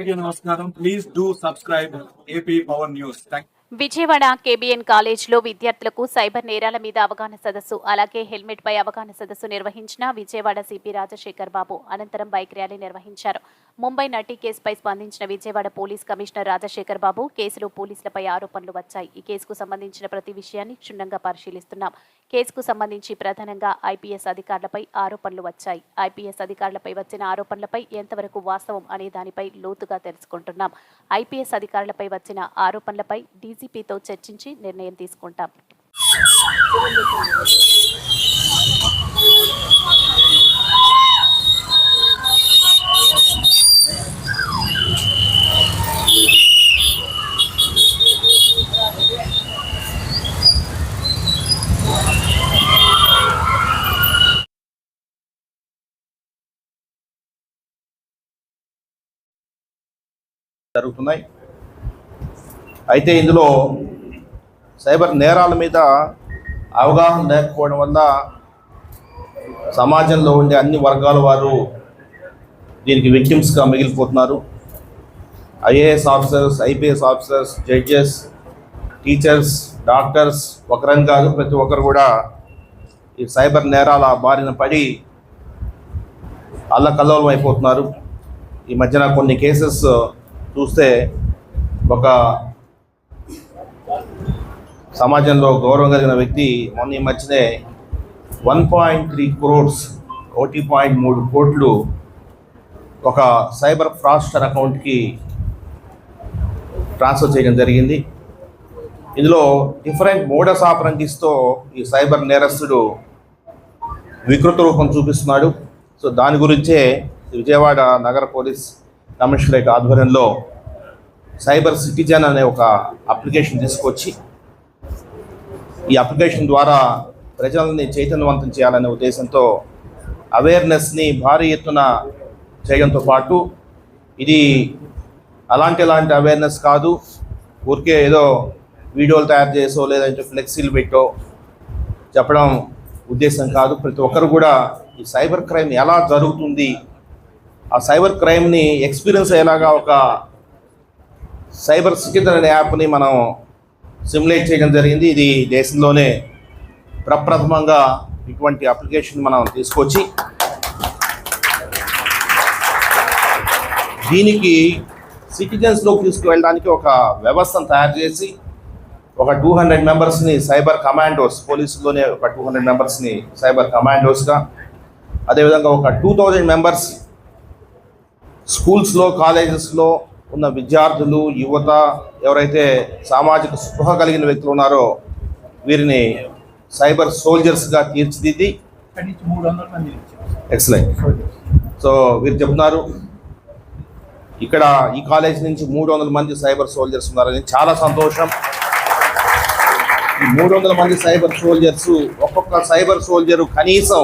అందరికీ నమస్కారం please do subscribe AP power news thank Vijayawada KBN కాలేజ్లో విద్యార్థులకు సైబర్ నేరాల మీద అవగాహన సదస్సు అలాగే హెల్మెట్ పై అవగాహన సదస్సు నిర్వహించిన విజయవాడ సిపి రాజశేఖర్ బాబు అనంతరం బైక్ ర్యాలీ నిర్వహించారు. ముంబై నటి కేసుపై స్పందించిన విజయవాడ పోలీస్ కమిషనర్ రాజశేఖర్ బాబు కేసులో పోలీసులపై ఆరోపణలు వచ్చాయి. ఈ కేసుకు సంబంధించిన ప్రతి విషయాన్ని క్షుణ్ణంగా పరిశీలిస్తున్నాం. కేసుకు సంబంధించి ప్రధానంగా ఐపీఎస్ అధికారులపై ఆరోపణలు వచ్చాయి. ఐపీఎస్ అధికారులపై వచ్చిన ఆరోపణలపై ఎంతవరకు వాస్తవం అనే దానిపై లోతుగా తెలుసుకుంటున్నాం. ఐపీఎస్ అధికారులపై వచ్చిన ఆరోపణలపై డీజీపీతో చర్చించి నిర్ణయం తీసుకుంటాం. జరుగుతున్నాయి. అయితే ఇందులో సైబర్ నేరాల మీద అవగాహన లేకపోవడం వల్ల సమాజంలో ఉండే అన్ని వర్గాల వారు దీనికి విక్టిమ్స్గా మిగిలిపోతున్నారు. IAS officers IPS officers judges teachers doctors ఒకరం కాదు ప్రతి ఒక్కరు కూడా ఈ సైబర్ నేరాల బారిన పడి అల్లకల్లోలం అయిపోతున్నారు ఈ మధ్యన కొన్ని కేసెస్ చూస్తే ఒక సమాజంలో గౌరవం కలిగిన వ్యక్తి మొన్న ఈ మధ్యనే వన్ పాయింట్ త్రీ క్రోడ్స్ ఒకటి పాయింట్ మూడు కోట్లు ఒక సైబర్ ఫ్రాస్టర్ అకౌంట్కి ట్రాన్స్ఫర్ చేయడం జరిగింది. ఇందులో డిఫరెంట్ మోడస్ ఆపరంగిస్తో ఈ సైబర్ నేరస్తుడు వికృత రూపం చూపిస్తున్నాడు. సో దాని గురించే విజయవాడ నగర పోలీస్ కమిషనరేట్ ఆధ్వర్యంలో సైబర్ సిటిజన్ అనే ఒక అప్లికేషన్ తీసుకొచ్చి ఈ అప్లికేషన్ ద్వారా ప్రజల్ని చైతన్యవంతం చేయాలనే ఉద్దేశంతో అవేర్నెస్ని భారీ ఎత్తున చేయడంతో పాటు ఇది అలాంటి అలాంటి అవేర్నెస్ కాదు. ఊరికే ఏదో వీడియోలు తయారు చేసో లేదంటే ఫ్లెక్సీలు పెట్టో చెప్పడం ఉద్దేశం కాదు. ప్రతి ఒక్కరు కూడా ఈ సైబర్ క్రైమ్ ఎలా జరుగుతుంది ఆ సైబర్ క్రైమ్ని ఎక్స్పీరియన్స్ అయ్యేలాగా ఒక సైబర్ సిటిజన్ అనే యాప్ని మనం సిమ్యులేట్ చేయడం జరిగింది. ఇది దేశంలోనే ప్రప్రథమంగా ఇటువంటి అప్లికేషన్ మనం తీసుకొచ్చి దీనికి సిటిజన్స్లోకి తీసుకువెళ్ళడానికి ఒక వ్యవస్థను తయారు చేసి ఒక టూ హండ్రెడ్ మెంబర్స్ని సైబర్ కమాండోస్ పోలీసుల్లోనే ఒక టూ హండ్రెడ్ మెంబర్స్ని సైబర్ కమాండోస్గా అదేవిధంగా ఒక టూ థౌజండ్ మెంబర్స్ స్కూల్స్లో కాలేజెస్లో ఉన్న విద్యార్థులు యువత ఎవరైతే సామాజిక స్పృహ కలిగిన వ్యక్తులు ఉన్నారో వీరిని సైబర్ సోల్జర్స్గా తీర్చిదిద్ది ఎక్సలెంట్ సో వీరు చెప్తున్నారు ఇక్కడ ఈ కాలేజ్ నుంచి మూడు వందల మంది సైబర్ సోల్జర్స్ ఉన్నారని చాలా సంతోషం. ఈ మూడు వందల మంది సైబర్ సోల్జర్స్ ఒక్కొక్క సైబర్ సోల్జరు కనీసం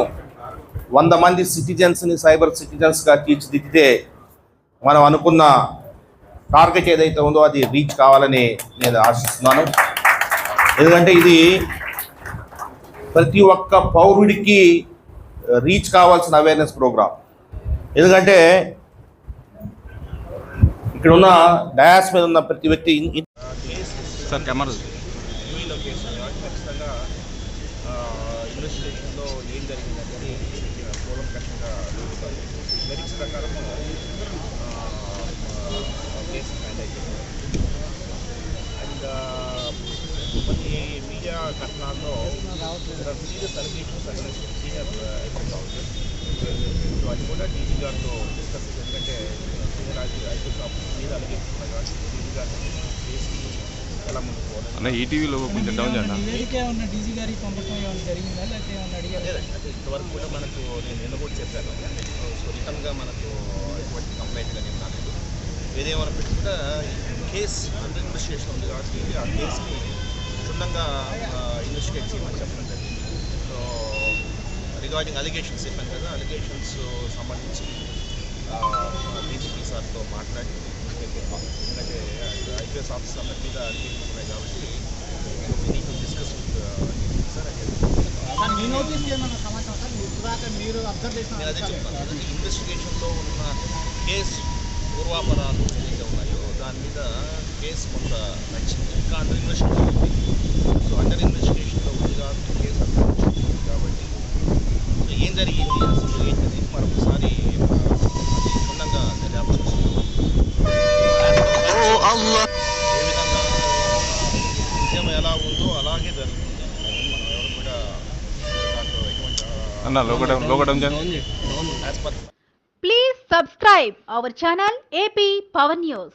వంద మంది సిటిజన్స్ని సైబర్ సిటిజన్స్గా తీర్చిదిద్దితే మనం అనుకున్న టార్గెట్ ఏదైతే ఉందో అది రీచ్ కావాలని నేను ఆశిస్తున్నాను. ఎందుకంటే ఇది ప్రతి ఒక్క పౌరుడికి రీచ్ కావాల్సిన అవేర్నెస్ ప్రోగ్రామ్ ఎందుకంటే ఇక్కడ ఉన్న డయాస్ మీద ఉన్న ప్రతి వ్యక్తి సార్ కెమెరా ఇన్వెస్టిగేషన్లో ఏం కొన్ని మీడియా కథనాల్లో సీనియర్ ఐపీఎస్ ఆఫీసర్ సో అది కూడా డీజీ గారితో డిస్కస్ ఎందుకంటే సీనియర్ ఐపీఎస్ ఆఫీసర్ మీద అలిగేషన్స్ ఉన్నాయి కాబట్టి డీజీ గారితో చేసి ఎలా ముందుకు పోవాలి? అన్న ఈటీవీలో కొంచెం డౌన్ చేయండి ఏమన్నా డీజీ గారికి ఏమైనా జరిగిందా? లేకపోతే అడిగారా? లేదండి అంటే ఇంతవరకు కూడా మనకు నేను నిన్న కూడా చెప్పాను. సో రిటర్న్గా మనకు ఎటువంటి కంప్లైంట్ కానీ ఏం రాలేదు. పెట్టి కూడా కేస్ అండర్ ఇన్వెస్టిగేషన్ ఉంది కాబట్టి ఆ కేసుని క్షుణ్ణంగా ఇన్వెస్టిగేట్ చేయమని చెప్పడం జరిగింది. సో రిగార్డింగ్ అలిగేషన్స్ చెప్పాను కదా అలిగేషన్స్ సంబంధించి డీజీపీ సార్తో మాట్లాడి ఎందుకంటే ఐపీఎస్ ఆఫీసర్ అందరి మీద అలిగేషన్స్ ఉన్నాయి కాబట్టి నీకు డిస్కస్ సార్ మీరు అదే చెప్తాను ఇన్వెస్టిగేషన్లో ఉన్న కేసు పూర్వాపరాలు ఏదైతే ఉన్నాయో దాని మీద కేసు కొంత నచ్చింది. ఇంకా అండర్ ఇన్వెస్టిగేషన్ ఉంది. సో అండర్ ఇన్వెస్టిగేషన్లో ఉంది కాబట్టి కేసు అంతా నచ్చింది. కాబట్టి సో ఏం జరిగింది? అసలు ఏంటది? మరొకసారి క్షుణ్ణంగా దర్యాప్తు చేస్తున్నాం. ఏ విధంగా? నిజం ఎలా ఉందో అలాగే జరుగుతుంది. మనం ఎవరు కూడా దాంట్లో ఎటువంటి అన్న లోకడం లోకడం Jan as per Please subscribe our channel AP Power News.